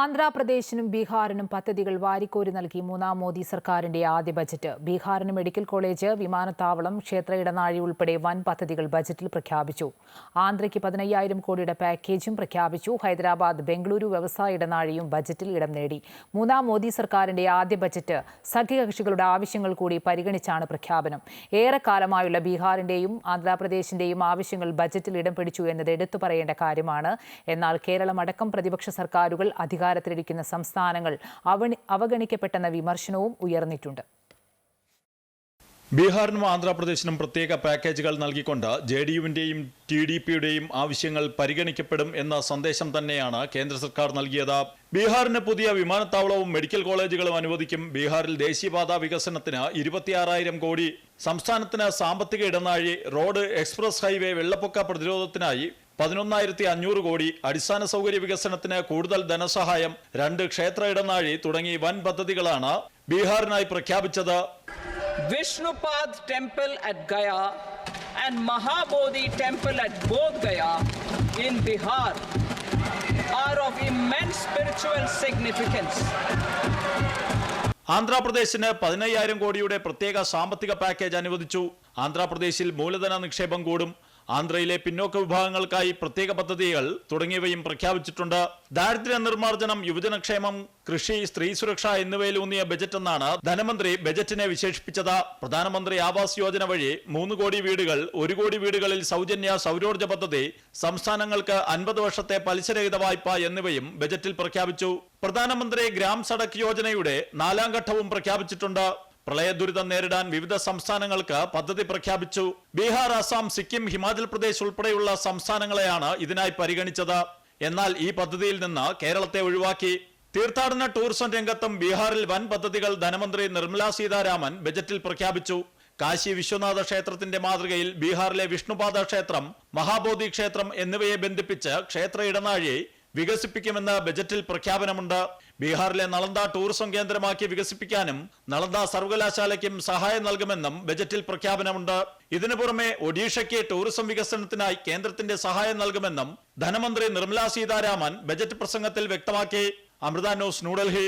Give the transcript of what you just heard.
ആന്ധ്രാപ്രദേശിനും ബീഹാറിനും പദ്ധതികൾ വാരിക്കോരി നൽകി മൂന്നാം മോദി സർക്കാരിന്റെ ആദ്യ ബജറ്റ്. ബീഹാറിന് മെഡിക്കൽ കോളേജ് വിമാനത്താവളം ക്ഷേത്ര ഇടനാഴി ഉൾപ്പെടെ വൻ പദ്ധതികൾ ബജറ്റിൽ പ്രഖ്യാപിച്ചു. ആന്ധ്രയ്ക്ക് പതിനയ്യായിരം കോടിയുടെ പാക്കേജും പ്രഖ്യാപിച്ചു. ഹൈദരാബാദ് ബംഗളൂരു വ്യവസായ ഇടനാഴിയും ബജറ്റിൽ ഇടം നേടി. മൂന്നാം മോദി സർക്കാരിന്റെ ആദ്യ ബജറ്റ് സഖ്യകക്ഷികളുടെ ആവശ്യങ്ങൾ കൂടി പരിഗണിച്ചാണ് പ്രഖ്യാപനം. ഏറെക്കാലമായുള്ള ബീഹാറിന്റെയും ആന്ധ്രാപ്രദേശിന്റെയും ആവശ്യങ്ങൾ ബജറ്റിൽ ഇടം പിടിച്ചു എന്നത് എടുത്തു പറയേണ്ട കാര്യമാണ്. എന്നാൽ കേരളമടക്കം പ്രതിപക്ഷ സർക്കാരുകൾ അധികാരത്തിലിരിക്കുന്ന സംസ്ഥാനങ്ങൾ അവഗണിക്കപ്പെട്ടെന്ന വിമർശനവും ഉയർന്നിട്ടുണ്ട്. ബീഹാറിനും ആന്ധ്രാപ്രദേശിനും പ്രത്യേക പാക്കേജുകൾ നൽകിക്കൊണ്ട് ജെ ഡി യുവിന്റെയും ടി ഡി പിയുടെയും ആവശ്യങ്ങൾ പരിഗണിക്കപ്പെടും എന്ന സന്ദേശം തന്നെയാണ് കേന്ദ്ര സർക്കാർ നൽകിയത്. ബീഹാറിന് പുതിയ വിമാനത്താവളവും മെഡിക്കൽ കോളേജുകളും അനുവദിക്കും. ബീഹാറിൽ ദേശീയപാത വികസനത്തിന് ഇരുപത്തിയാറായിരം കോടി. സംസ്ഥാനത്തിന് സാമ്പത്തിക ഇടനാഴി റോഡ് എക്സ്പ്രസ് ഹൈവേ വെള്ളപ്പൊക്ക പ്രതിരോധത്തിനായി പതിനൊന്നായിരത്തി അഞ്ഞൂറ് കോടി അടിസ്ഥാന സൗകര്യ വികസനത്തിന് കൂടുതൽ ധനസഹായം രണ്ട് ക്ഷേത്ര ഇടനാഴി തുടങ്ങി വൻ പദ്ധതികളാണ് ബീഹാറിനായി പ്രഖ്യാപിച്ചത്. Vishnupad temple at Gaya and Mahabodhi temple at Bodh Gaya in Bihar are of immense spiritual significance ആന്ധ്രാപ്രദേശിന് പതിനയ്യായിരം കോടിയുടെ പ്രത്യേക സാമ്പത്തിക പാക്കേജ് അനുവദിച്ചു. ആന്ധ്രാപ്രദേശിൽ മൂലധന നിക്ഷേപം കൂടും. ആന്ധ്രയിലെ പിന്നോക്ക വിഭാഗങ്ങൾക്കായി പ്രത്യേക പദ്ധതികൾ തുടങ്ങിയവയും പ്രഖ്യാപിച്ചിട്ടുണ്ട്. ദാരിദ്ര്യ നിർമ്മാർജനം യുവജനക്ഷേമം കൃഷി സ്ത്രീ സുരക്ഷ എന്നിവയിലൂന്നിയ ബജറ്റ് എന്നാണ് ധനമന്ത്രി ബജറ്റിനെ വിശേഷിപ്പിച്ചത്. പ്രധാനമന്ത്രി ആവാസ് യോജന വഴി മൂന്ന് കോടി വീടുകൾ ഒരു കോടി വീടുകളിൽ സൗജന്യ സൗരോർജ പദ്ധതി സംസ്ഥാനങ്ങൾക്ക് അൻപത് വർഷത്തെ പലിശരഹിത വായ്പ എന്നിവയും ബജറ്റിൽ പ്രഖ്യാപിച്ചു. പ്രധാനമന്ത്രി ഗ്രാം സഡക് യോജനയുടെ നാലാം ഘട്ടവും പ്രഖ്യാപിച്ചിട്ടുണ്ട്. പ്രളയ ദുരിതം നേരിടാൻ വിവിധ സംസ്ഥാനങ്ങൾക്ക് പദ്ധതി പ്രഖ്യാപിച്ചു. ബീഹാർ അസം സിക്കിം ഹിമാചൽ പ്രദേശ് ഉൾപ്പെടെയുള്ള സംസ്ഥാനങ്ങളെയാണ് ഇതിനായി പരിഗണിച്ചത്. എന്നാൽ ഈ പദ്ധതിയിൽ നിന്ന് കേരളത്തെ ഒഴിവാക്കി. തീർത്ഥാടന ടൂറിസം രംഗത്തും ബീഹാറിൽ വൻ പദ്ധതികൾ ധനമന്ത്രി നിർമ്മലാ സീതാരാമൻ ബജറ്റിൽ പ്രഖ്യാപിച്ചു. കാശി വിശ്വനാഥ ക്ഷേത്രത്തിന്റെ മാതൃകയിൽ ബീഹാറിലെ വിഷ്ണുപാദ ക്ഷേത്രം മഹാബോധി ക്ഷേത്രം എന്നിവയെ ബന്ധിപ്പിച്ച് ക്ഷേത്ര ഇടനാഴി വികസിപ്പിക്കുമെന്ന് ബജറ്റിൽ പ്രഖ്യാപനമുണ്ട്. ബീഹാറിലെ നളന്ദ ടൂറിസം കേന്ദ്രമാക്കി വികസിപ്പിക്കാനും നളന്ദ സർവകലാശാലയ്ക്കും സഹായം നൽകുമെന്നും ബജറ്റിൽ പ്രഖ്യാപനമുണ്ട്. ഇതിനു പുറമെ ഒഡീഷയ്ക്ക് ടൂറിസം വികസനത്തിനായി കേന്ദ്രത്തിന്റെ സഹായം നൽകുമെന്നും ധനമന്ത്രി നിർമ്മലാ സീതാരാമൻ ബജറ്റ് പ്രസംഗത്തിൽ വ്യക്തമാക്കി. അമൃത ന്യൂസ് ന്യൂഡൽഹി.